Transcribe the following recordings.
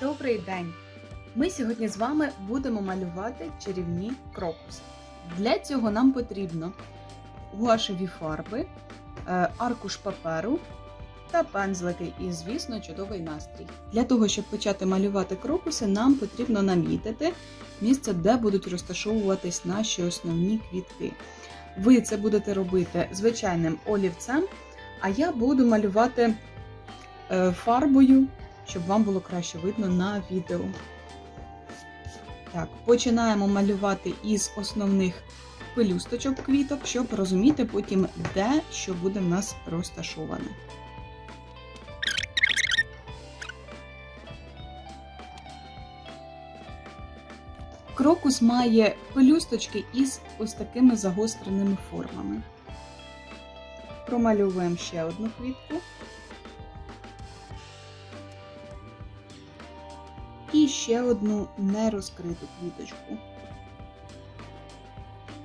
Добрий день! Ми сьогодні з вами будемо малювати чарівні крокуси. Для цього нам потрібно гуашеві фарби, е, аркуш паперу та пензлики і, звісно, чудовий настрій. Для того, щоб почати малювати крокуси, нам потрібно намітити місце, де будуть розташовуватись наші основні квітки. Ви це будете робити звичайним олівцем, а я буду малювати е, фарбою щоб вам було краще видно на відео. Так, починаємо малювати із основних пелюсточок квіток, щоб розуміти потім, де що буде в нас розташоване. Крокус має пелюсточки із ось такими загостреними формами. Промальовуємо ще одну квітку. І ще одну нерозкриту квіточку.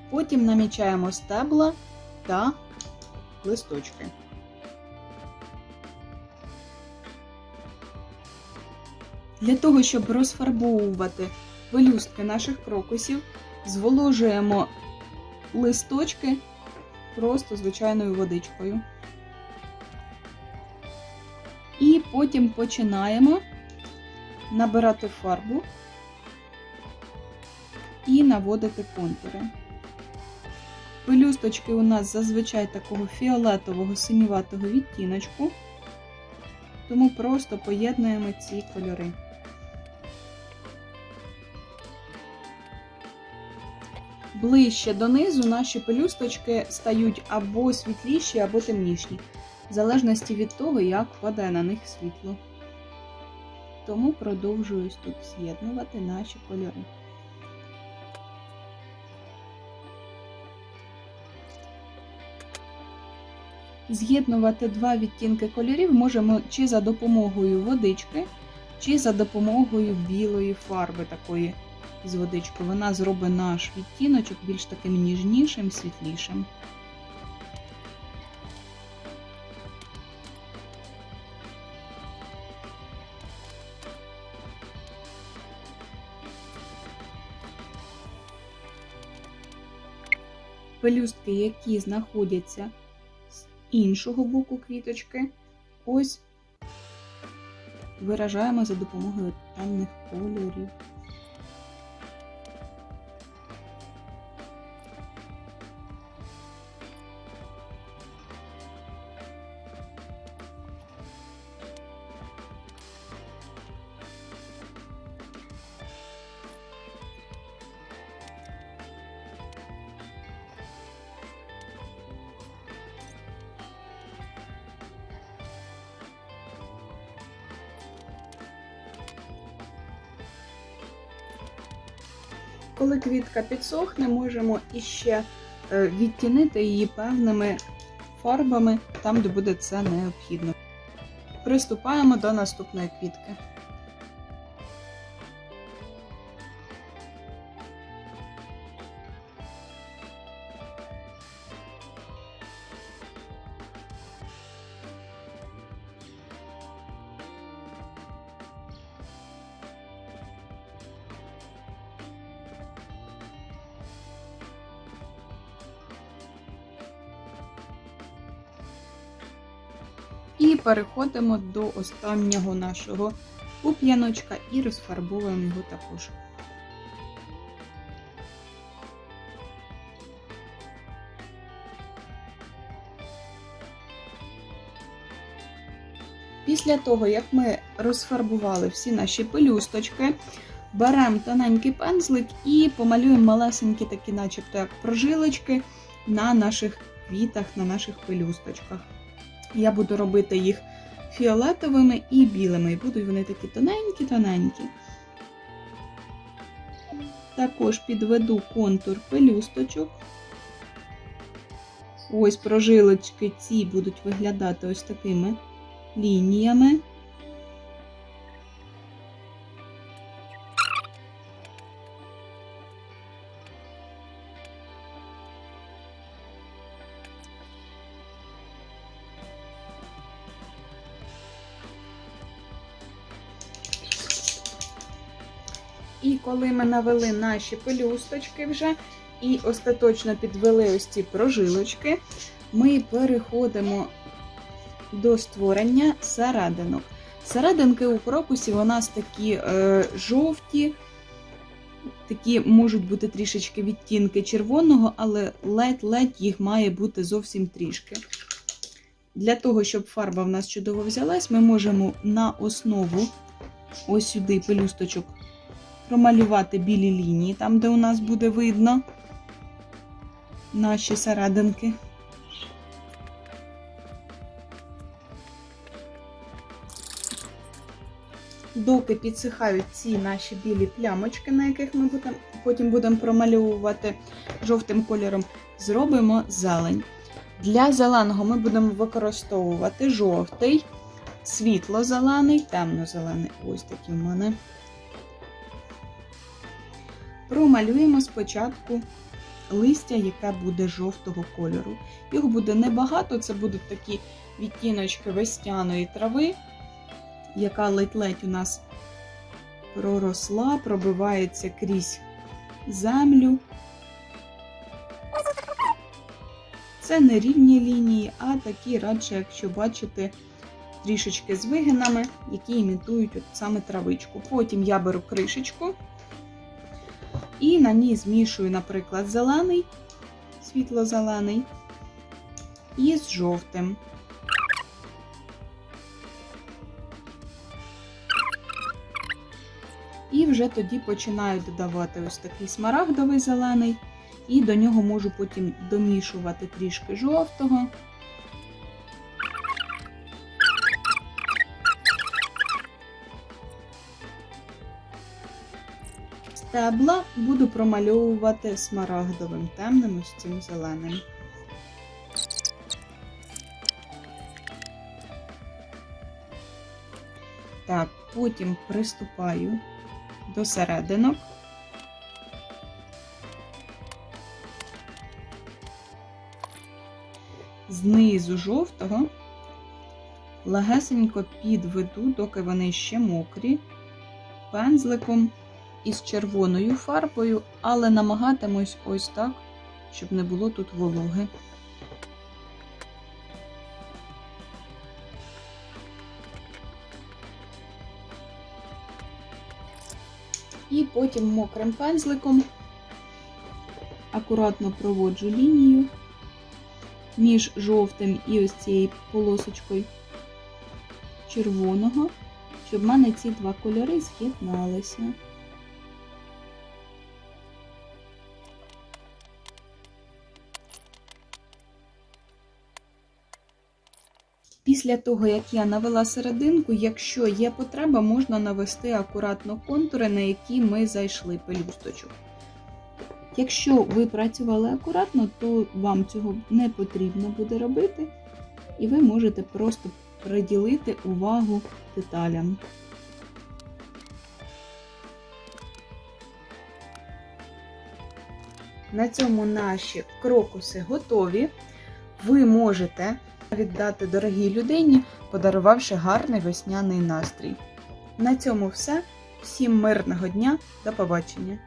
Потім намічаємо стебла та листочки. Для того, щоб розфарбовувати пелюстки наших крокусів, зволожуємо листочки просто звичайною водичкою. І потім починаємо набирати фарбу і наводити контури. Пелюсточки у нас зазвичай такого фіолетового синюватого відтіночку, тому просто поєднуємо ці кольори. Ближче донизу наші пелюсточки стають або світліші, або темніші, в залежності від того, як падає на них світло тому продовжую тут з'єднувати наші кольори. З'єднувати два відтінки кольорів можемо чи за допомогою водички, чи за допомогою білої фарби такої з водичкою. Вона зробить наш відтіночок більш таким ніжнішим, світлішим. Пелюстки, які знаходяться з іншого боку квіточки, ось виражаємо за допомогою темних кольорів. Коли квітка підсохне, можемо іще е, відтінити її певними фарбами там, де буде це необхідно. Приступаємо до наступної квітки. І переходимо до останнього нашого пуп'яночка і розфарбовуємо його також. Після того, як ми розфарбували всі наші пелюсточки, беремо тоненький пензлик і помалюємо малесенькі такі, начебто як прожилочки на наших квітах, на наших пелюсточках. Я буду робити їх фіолетовими і білими. І будуть вони такі тоненькі-тоненькі. Також підведу контур пелюсточок. Ось прожилочки ці будуть виглядати ось такими лініями. І коли ми навели наші пелюсточки вже і остаточно підвели ось ці прожилочки, ми переходимо до створення серединок. Серединки у крокусів у нас такі е, жовті, такі можуть бути трішечки відтінки червоного, але ледь-ледь їх має бути зовсім трішки. Для того, щоб фарба в нас чудово взялась, ми можемо на основу ось сюди пелюсточок промалювати білі лінії, там, де у нас буде видно наші серединки. Доки підсихають ці наші білі плямочки, на яких ми будем, потім будемо промальовувати жовтим кольором, зробимо зелень. Для зеленого ми будемо використовувати жовтий, світло-зелений, темно-зелений. Ось такі в мене. Промалюємо спочатку листя, яке буде жовтого кольору. Його буде небагато, це будуть такі відтіночки весняної трави, яка ледь-ледь у нас проросла, пробивається крізь землю. Це не рівні лінії, а такі радше, якщо бачите, трішечки з вигинами, які імітують от саме травичку. Потім я беру кришечку і на ній змішую, наприклад, зелений, світло-зелений і з жовтим. І вже тоді починаю додавати ось такий смарагдовий зелений, і до нього можу потім домішувати трішки жовтого. Стебла буду промальовувати смарагдовим темним ось цим зеленим. Так, потім приступаю до серединок. Знизу жовтого легесенько підведу, доки вони ще мокрі, пензликом із червоною фарбою, але намагатимусь ось так, щоб не було тут вологи. І потім мокрим пензликом акуратно проводжу лінію між жовтим і ось цією полосочкою червоного, щоб в мене ці два кольори з'єдналися. Після того, як я навела серединку, якщо є потреба, можна навести акуратно контури, на які ми зайшли пелюсточок. Якщо ви працювали акуратно, то вам цього не потрібно буде робити, і ви можете просто приділити увагу деталям. На цьому наші крокуси готові. Ви можете віддати дорогій людині, подарувавши гарний весняний настрій. На цьому все. Всім мирного дня, до побачення!